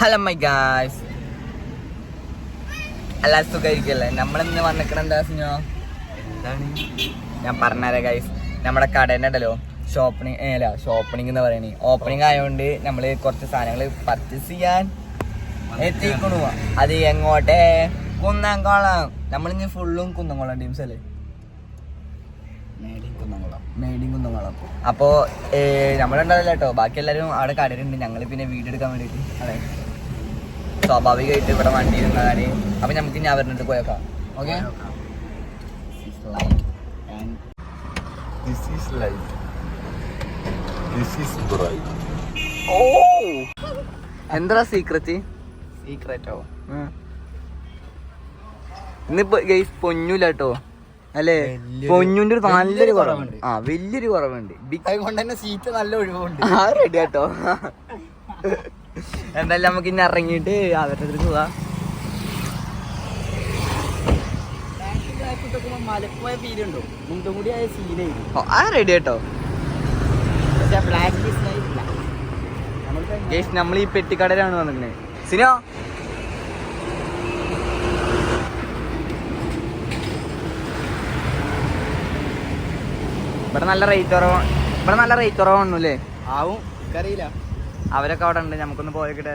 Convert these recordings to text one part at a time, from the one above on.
Hello my guys എല്ലാ സുഖമായിരിക്കല്ലേ നമ്മളിന്ന് വന്നിക്കണ എന്താ സിനോ എന്താണ്? ഞാൻ പറഞ്ഞുതരാം ഗൈസ് നമ്മുടെ കടേന്റെ ഉണ്ടല്ലോ ഷോപ്പണിങ് അല്ല ഷോപ്പണിങ് എന്ന് പറയണേ. ഓപ്പണിങ് ആയതുകൊണ്ട് നമ്മൾ കുറച്ച് സാധനങ്ങൾ പർച്ചേസ് ചെയ്യാൻ എത്തിക്കണു അത് എങ്ങോട്ടേ? കുന്നംകുളം. നമ്മളിന്ന് ഫുള്ളും കുന്നംകുളം ടീംസ് അല്ലേ? മേഡിങ് കുന്നംകുളം. അപ്പോൾ നമ്മളുണ്ടാവില്ല കേട്ടോ. ബാക്കി എല്ലാരും അവിടെ കടയിലുണ്ട്. ഞങ്ങൾ പിന്നെ വീഡിയോ എടുക്കാൻ വേണ്ടിയിട്ട്. അതെ. സ്വാഭാവികമായിട്ട് ഇവിടെ വണ്ടി ഇരുന്നതാണ് അപ്പം നമുക്ക് ഇനി അവരുടെ അടുത്ത് പോയേക്കാം okay This is life. This is bright. ഓ എന്താ സീക്രറ്റ് സീക്രറ്റോ ഇന്നിപ്പോ ഗൈസ് പൊന്നൂല കേട്ടോ അല്ലേ? പൊന്നുന്റെ ഒരു നല്ലൊരു കുറവുണ്ട്. ആ വലിയൊരു കുറവുണ്ട്. ബിഗ് അതുകൊണ്ട് തന്നെ സീറ്റ് നല്ല ഒഴിവുണ്ട്. ആ റെഡി കേട്ടോ എന്തായാലും നമുക്ക് ഇനി ഇറങ്ങിയിട്ട് അവരുടെ അടുത്ത് പോവാ. മലപ്പോയ ഫീലുണ്ടോ മുണ്ടും ആ റെഡി കേട്ടോ ബ്ലാക്ക് നമ്മൾ ഈ പെട്ടിക്കടയിലാണ് വന്നിരിക്കുന്നത് സിനോ? ഇവിടെ നല്ല റേറ്റ് കുറവ് ഇവിടെ നല്ല റേറ്റ് കുറവാണല്ലേ ആവും എനിക്കറിയില്ല. അവരൊക്കെ അവിടെ ഉണ്ട്. നമുക്കൊന്ന് പോയി കിട്ടാ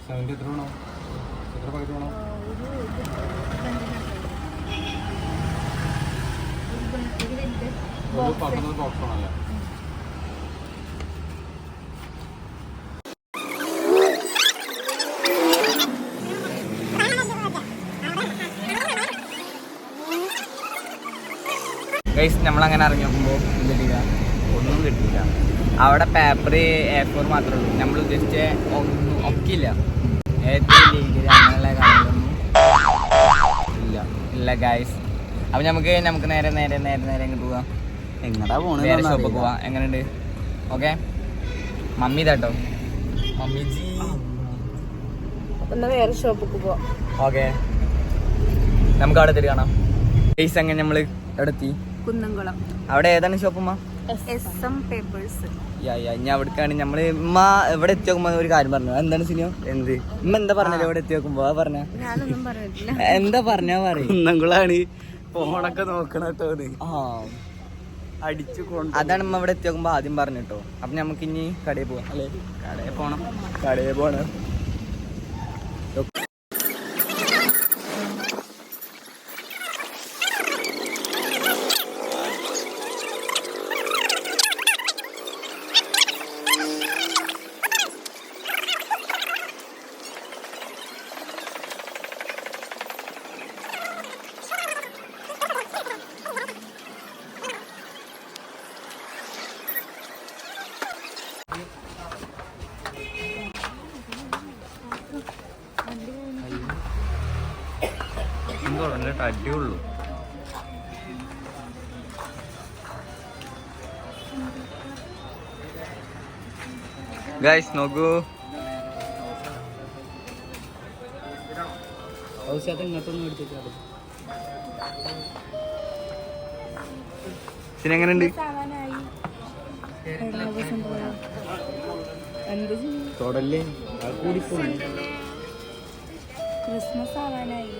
സെവന്റി എത്ര വേണോ എത്ര പാക്കറ്റ് വേണോ? ഒരു പത്തൊമ്പത് ബോക്സ് വേണമല്ലേ ഗൈസ് നമ്മൾ അങ്ങനെ ഇറങ്ങി നോക്കുമ്പോൾ എന്ത് കിട്ടില്ല ഒന്നും കിട്ടില്ല അവിടെ പേപ്പർ എ ഫോർ മാത്രമേ ഉള്ളൂ. നമ്മൾ ഉദ്ദേശിച്ച ഒന്നും ഒക്കില്ല. ഏറ്റവും ഡിഗ്രി അങ്ങനെയുള്ള കാര്യങ്ങളൊന്നും ഇല്ല. ഇല്ല ഗൈസ് അപ്പം നമുക്ക് നമുക്ക് നേരെ നേരെ നേരെ നേരെ അങ്ങോട്ട് പോവാം? എങ്ങടാ വേറെ ഷോപ്പിൽ പോവാം. എങ്ങനെയുണ്ട്? ഓക്കെ മമ്മി ഇതാട്ടോ മമ്മി ജി വേറെ ഷോപ്പിക്ക് പോവാം. ഓക്കെ നമുക്ക് അവിടെ കാണാം. ഗൈസ് അങ്ങനെ നമ്മൾ എവിടെ എത്തി കുന്നംകുളം. അവിടെ ഏതാണ് എസ് എം പേപ്പേഴ്സ് അവിടേക്കാണ് നമ്മൾ ഉമ്മ ഇവിടെ എത്തി നോക്കുമ്പോ ഒരു കാര്യം പറഞ്ഞു? എന്താണ് സിനിമ? എന്ത്? ഉമ്മ എന്താ പറഞ്ഞത് ഇവിടെ എത്തി നോക്കുമ്പോ? ആ പറഞ്ഞ. എന്താ പറഞ്ഞാ പറയും. കുന്നംകുളാണ്. ഫോണൊക്കെ നോക്കണ കേട്ടോ ആ. അടിച്ചു കൊണ്ട്. അതാണ് നമ്മ ഇവിടെ എത്തി നോക്കുമ്പോ ആദ്യം പറഞ്ഞിട്ടോ അപ്പൊ നമുക്ക് ഇനി കടയിൽ പോവാം. അല്ലേ? കടയിൽ പോണം. കടയിൽ പോണം. അടിയുള്ളൂ. ഗൈസ് നോക്കൂ. ഔഷധം എടുത്തിട്ട് എങ്ങനെയുണ്ട് ക്രിസ്മസ് ആവാനായി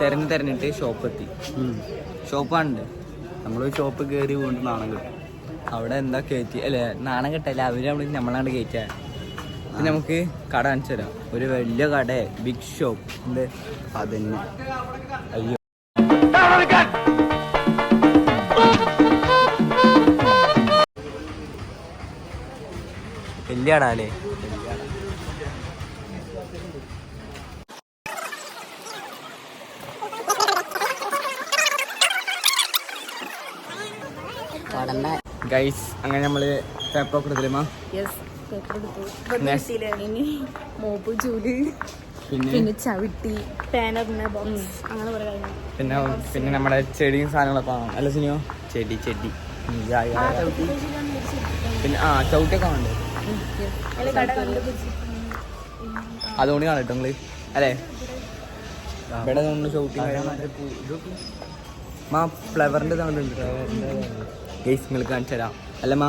തെരഞ്ഞു തെരഞ്ഞിട്ട് ഷോപ്പ് എത്തി. ഷോപ്പാണ്ട് നമ്മൾ ഷോപ്പ് കയറി വീണ്ടും നാണം കിട്ടും. അവിടെ എന്താ കയറ്റി അല്ലേ നാണം കിട്ടല്ല? അവർ നമ്മൾ നമ്മളാണ്ട് കയറ്റാ പിന്നെ നമുക്ക് കട കാണിച്ചു തരാം. ഒരു വലിയ കട ബിഗ് ഷോപ്പ് ഉണ്ട്. അതന്നെ. അയ്യോ. വലിയ കട അല്ലേ? കട ഗൈസ് അങ്ങനെ നമ്മൾ പേപ്പർ കൊടുത്തില്ലേ എടുത്തില്ലേ യെസ്. ഇനി മോപ്പ് ജൂലി പിന്നെ? പിന്നെ ചവിട്ടി. പാനറിന്റെ ബോക്സ് അങ്ങനെ കുറെ കാര്യങ്ങൾ. പിന്നെ പിന്നെ നമ്മുടെ ചെടിയും സാധനങ്ങളൊക്കെ കാണാം. അല്ല സിനിയോ? ചെടി ചെടി. പിന്നെ ആ ചവിട്ടിയൊക്കെ കാണണ്ടേ? കട കണ്ടുപിടിച്ച്. അതുകൊണ്ട് കാണട്ടോ നിങ്ങൾ. അല്ലേ? ഇവിടെ മാ ഫ്ലവറിന്റെ ഉണ്ട് ഗൈസ് നിങ്ങൾ കാണിച്ചു തരാം അല്ലേ മാ?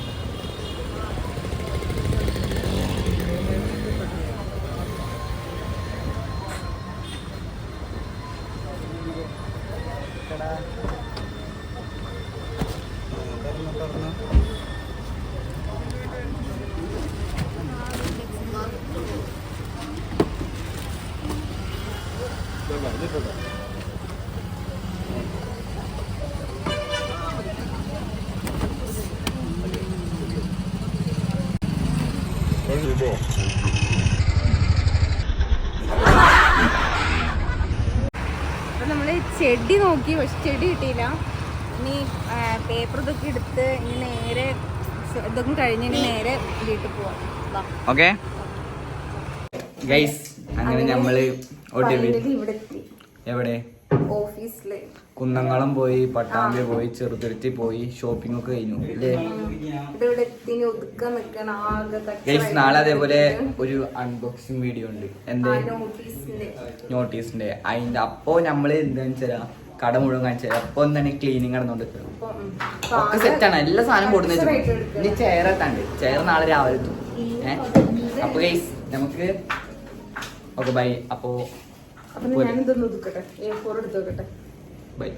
അപ്പൊ നമ്മൾ ചെടി നോക്കി പക്ഷെ ചെടി കിട്ടിയില്ല. ഇനി പേപ്പർ ഇതൊക്കെ എടുത്ത് ഇനി നേരെ ഇതൊക്കെ കഴിഞ്ഞ് ഇനി നേരെ വീട്ടിൽ പോവാം. ഓക്കെ? ഗൈസ് അങ്ങനെ നമ്മൾ എവിടെ? ഓഫീസിൽ. കുന്നംകുളം പോയി പട്ടാമ്പി പോയി ചെറുതുരുത്തി പോയി ഷോപ്പിംഗ് ഒക്കെ കഴിഞ്ഞു അല്ലേ? ഗൈസ് നാളെ അതേപോലെ ഒരു അൺബോക്സിങ് വീഡിയോ ഉണ്ട്. എന്തേ? നോട്ടീസിന്റെ അതിന്റെ അപ്പോ നമ്മൾ എന്താന്ന് വെച്ചാ കട മുഴുവൻ കാണിച്ചാൽ അപ്പൊ എന്താണ്? ക്ലീനിങ് നടന്നോണ്ട് ഒക്കെ സെറ്റാണ് എല്ലാ സാധനം കൊടുത്തു ഇനി ചെയർ എത്താണ്ട്. ചെയർ നാളെ രാവിലെ എത്തും. ഏഹ് അപ്പൊ ഗൈസ് നമുക്ക് ഓക്കെ ബൈ അപ്പോ അപ്പൊ ഞാനിതൊന്ന് ഒതുക്കട്ടെ. എ ഫോർ എടുത്തു വെക്കട്ടെ ബൈ.